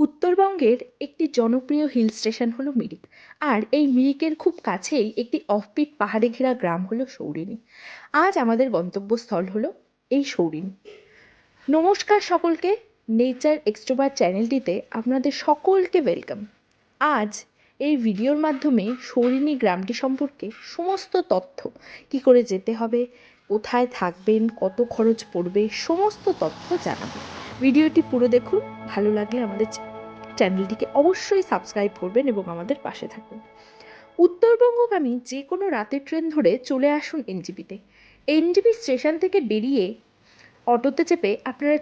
উত্তরবঙ্গের একটি জনপ্রিয় হিল স্টেশন হলো মিরিক। আর এই মিরিকের খুব কাছেই একটি অফবিট পাহাড়ে ঘেরা গ্রাম হলো সৌরিনী আজ আমাদের গন্তব্যস্থল হলো এই সৌরিনী নমস্কার সকলকে নেচার এক্সট্রোভার চ্যানেলটিতে আপনাদের সকলকে ওয়েলকাম আজ এই ভিডিওর মাধ্যমে সৌরিনী গ্রামটি সম্পর্কে সমস্ত তথ্য, কি করে যেতে হবে, কোথায় থাকবেন, কত খরচ পড়বে, সমস্ত তথ্য জানাব। ভিডিওটি পুরো দেখুন, ভালো লাগলে আমাদের চ্যানেলটিকে অবশ্যই সাবস্ক্রাইব করবেন এবং আমাদের পাশে থাকবেন উত্তরবঙ্গগামী যে কোনো রাতের ট্রেন ধরে চলে আসুন এনজিপিতে। এনজিপি স্টেশন থেকে বেরিয়ে অটোতে চেপে আপনারা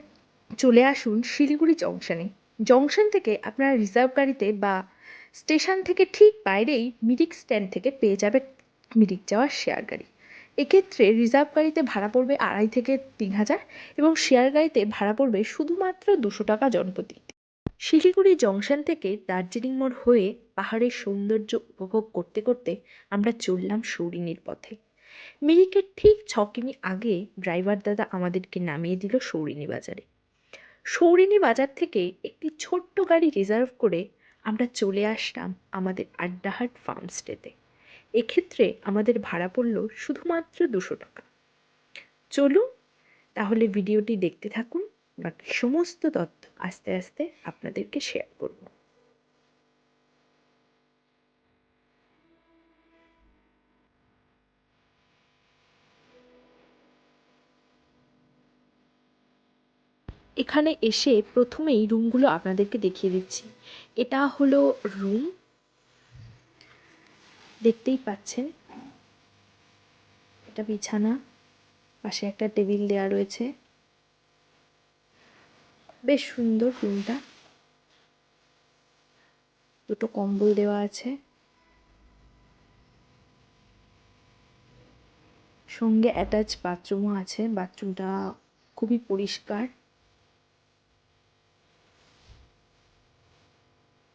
চলে আসুন শিলিগুড়ি জংশনে। জংশন থেকে আপনারা রিজার্ভ গাড়িতে বা স্টেশন থেকে ঠিক বাইরেই মিরিক স্ট্যান্ড থেকে পেয়ে যাবে মিরিক যাওয়ার শেয়ার গাড়ি। এক্ষেত্রে রিজার্ভ গাড়িতে ভাড়া পড়বে আড়াই থেকে তিন হাজার এবং শেয়ার গাড়িতে ভাড়া পড়বে শুধুমাত্র দুশো টাকা জনপ্রতি। শিলিগুড়ি জংশন থেকে দার্জিলিং মোড় হয়ে পাহাড়ের সৌন্দর্য উপভোগ করতে করতে আমরা চললাম সৌরিনীর পথে। মিরিকের ঠিক ছ কিমি আগে ড্রাইভার দাদা আমাদেরকে নামিয়ে দিল সৌরিনী বাজারে। সৌরিনী বাজার থেকে একটি ছোট্ট গাড়ি রিজার্ভ করে আমরা চলে আসলাম আমাদের আড্ডাহাট ফার্মস্টেতে এক্ষেত্রে আমাদের ভাড়া পড়ল শুধুমাত্র দুশো টাকা। চলুন, তাহলে ভিডিওটি দেখতে থাকুন। বাকি সমস্ত তথ্য আস্তে আস্তে আপনাদেরকে শেয়ার করব। এখানে এসে প্রথমেই রুমগুলো আপনাদেরকে দেখিয়ে দিচ্ছি। এটা হলো রুম। দেখতেই পাচ্ছেন। এটা বিছানা। পাশে একটা টেবিল দেওয়া রয়েছে। বেশ সুন্দর রুমটা দুটো কম্বল দেওয়া আছে। সঙ্গে অ্যাটাচ বাথরুমও আছে। বাথরুমটা খুবই পরিষ্কার।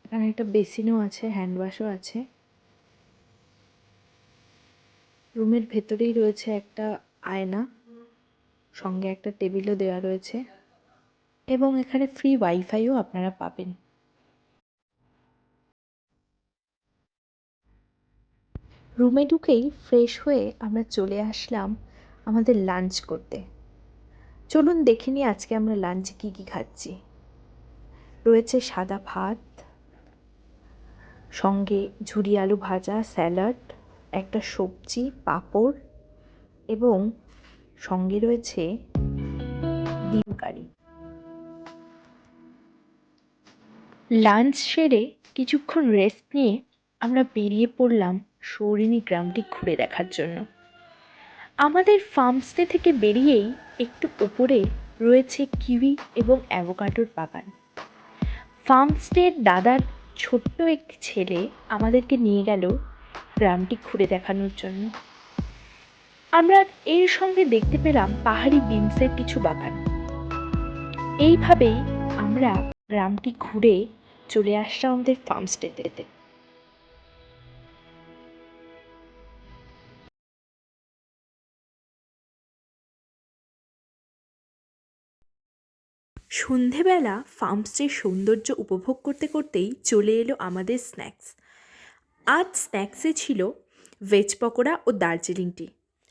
এখানে একটা বেসিনও আছে হ্যান্ড ওয়াশও আছে। রুমের ভেতরেই রয়েছে একটা আয়না। সঙ্গে একটা টেবিলও দেওয়া রয়েছে। এবং এখানে ফ্রি ওয়াইফাইও আপনারা পাবেন। রুমে ঢুকেই ফ্রেশ হয়ে আমরা চলে আসলাম আমাদের লাঞ্চ করতে। চলুন দেখে নিই আজকে আমরা লাঞ্চে কী কী খাচ্ছি। রয়েছে সাদা ভাত, সঙ্গে ঝুরি আলু ভাজা, স্যালাড, একটা সবজি, পাঁপড় এবং সঙ্গে রয়েছে ডিম কারি। লাঞ্চ সেরে কিছুক্ষণ রেস্ট নিয়ে আমরা বেরিয়ে পড়লাম সৌরিনী গ্রামটি ঘুরে দেখার জন্য। আমাদের ফার্মস্টে থেকে বেরিয়েই একটু ওপরে রয়েছে কিউই এবং অ্যাভোকাডোর বাগান। ফার্মস্টের দাদার ছোট্ট একটি ছেলে আমাদেরকে নিয়ে গেল গ্রামটি ঘুরে দেখানোর জন্য। আমরা এর সঙ্গে দেখতে পেলাম পাহাড়ি বিনসের কিছু বাগান। এইভাবেই আমরা গ্রামটি ঘুরে চলে আসলাম আমাদের ফার্ম স্টেতে সন্ধেবেলা ফার্মস্টের সৌন্দর্য উপভোগ করতে করতেই চলে এলো আমাদের স্ন্যাক্স আজ স্ন্যাক্সে ছিল ভেজ পকোড়া ও দার্জিলিং টি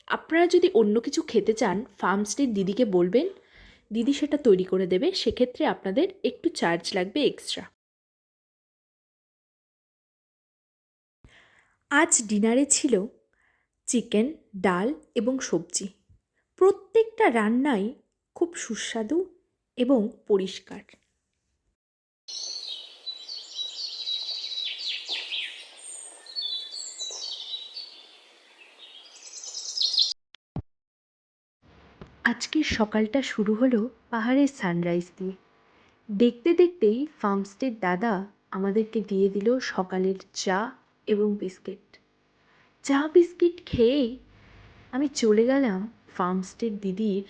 আপনারা যদি অন্য কিছু খেতে চান ফার্মস্টের দিদিকে বলবেন। দিদি সেটা তৈরি করে দেবে, সেক্ষেত্রে আপনাদের একটু চার্জ লাগবে এক্সট্রা আজ ডিনারে ছিল চিকেন, ডাল এবং সবজি। প্রত্যেকটা রান্নাই খুব সুস্বাদু এবং পরিষ্কার। আজকের সকালটা শুরু হলো পাহাড়ের সানরাইজ দিয়ে। দেখতে দেখতেই ফার্মস্টের দাদা আমাদেরকে দিয়ে দিল সকালের চা এবং বিস্কিট। চা বিস্কিট খেয়েই আমি চলে গেলাম ফার্মস্টের দিদির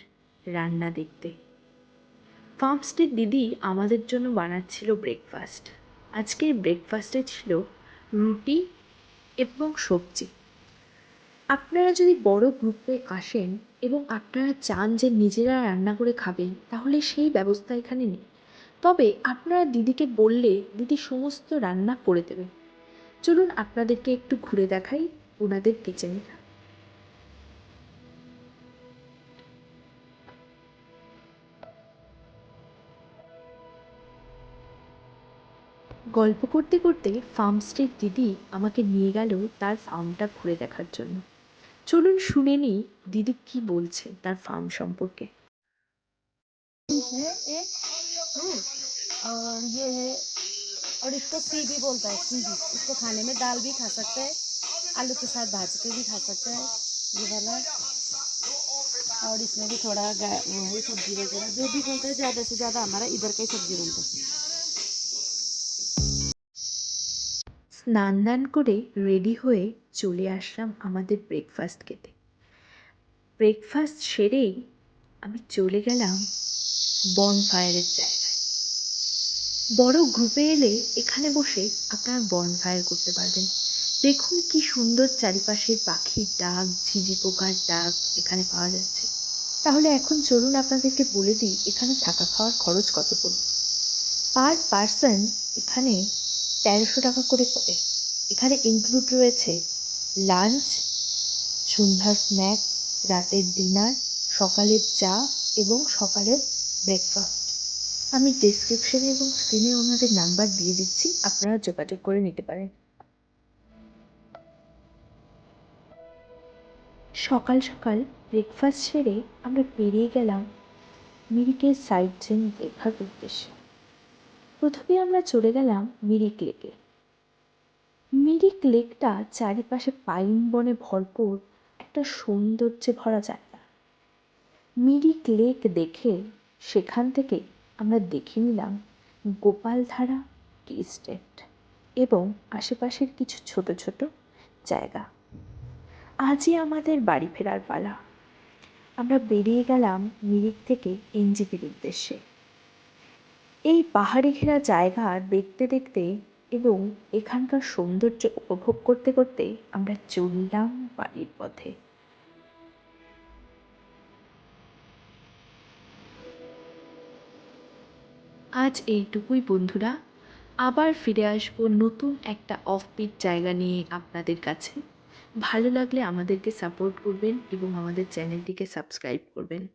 রান্না দেখতে। ফার্মস্টের দিদি আমাদের জন্য বানাচ্ছিল ব্রেকফাস্ট আজকের ব্রেকফাস্টে ছিল রুটি এবং সবজি। আপনারা যদি বড় গ্রুপে আসেন এবং আপনারা চান যে নিজেরা রান্না করে খাবেন, তাহলে সেই ব্যবস্থা এখানে নেই। তবে আপনারা দিদিকে বললে দিদি সমস্ত রান্না করে দেবে। চলুন আপনাদেরকে একটু ঘুরে দেখাই ওনাদের কিচেন গল্প করতে করতে ফার্ম স্ট্রিট দিদি আমাকে নিয়ে গেল তার ফার্মটা ঘুরে দেখার জন্য চলুন শুনে নিই দিদি কি বলছে তার ফার্ম সম্পর্কে और इसको सी भी बोलता है सी भी इसको खाने में दाल भी खा सकते हैं आलू के साथ भाज के भी खा सकते हैं ये वाला और इसमें भी थोड़ा गा- वो है सब्जी वगैरह जो भी बनता है ज़्यादा से ज़्यादा हमारा इधर का ही सब्जी बनता है স্নান দান করে রেডি হয়ে চলে আসলাম আমাদের ব্রেকফাস্ট খেতে ব্রেকফাস্ট সেরেই আমি চলে গেলাম বনফায়ারের জায়গায় বড় গ্রুপে এলে এখানে বসে আপনারা বনফায়ার করতে পারবেন। দেখুন কি সুন্দর চারিপাশের পাখির ডাক, ঝিঝি পোকার ডাক এখানে পাওয়া যাচ্ছে। তাহলে এখন চলুন আপনাদেরকে বলে দিই এখানে থাকা খাওয়ার খরচ কত পড়বে। পার পার্সন এখানে তেরোশো টাকা করে পড়ে। এখানে ইনক্লুড রয়েছে লাঞ্চ সন্ধ্যার স্ন্যাক্স রাতের ডিনার সকালের চা এবং সকালের ব্রেকফাস্ট আমি ডেসক্রিপশনে এবং স্ক্রিনে ওনাদের নাম্বার দিয়ে দিচ্ছি, আপনারা যোগাযোগ করে নিতে পারেন। সকাল সকাল ব্রেকফাস্ট সেরে আমরা বেরিয়ে গেলাম মিরিকের সাইড সিন দেখার উদ্দেশ্যে। প্রথমে আমরা চলে গেলাম মিরিক লেকে। মিরিক লেকটা চারিপাশে পাইন বনে ভরপুর একটা সৌন্দর্যে ভরা জায়গা। মিরিক লেক দেখে সেখান থেকে আমরা দেখে নিলাম গোপালধারা টি স্টেট এবং আশেপাশের কিছু ছোট ছোট জায়গা। আজই আমাদের বাড়ি ফেরার পালা। আমরা বেরিয়ে গেলাম মিরিক থেকে এনজিপির উদ্দেশ্যে। এই পাহাড়ে ঘেরা জায়গা দেখতে দেখতে এবং এখানকার সৌন্দর্য উপভোগ করতে করতে আমরা চললাম বাড়ির পথে। আজ এইটুকুই বন্ধুরা। আবার ফিরে আসব নতুন একটা অফবিট জায়গা নিয়ে আপনাদের কাছে। ভালো লাগলে আমাদেরকে সাপোর্ট করবেন এবং আমাদের চ্যানেলটিকে সাবস্ক্রাইব করবেন।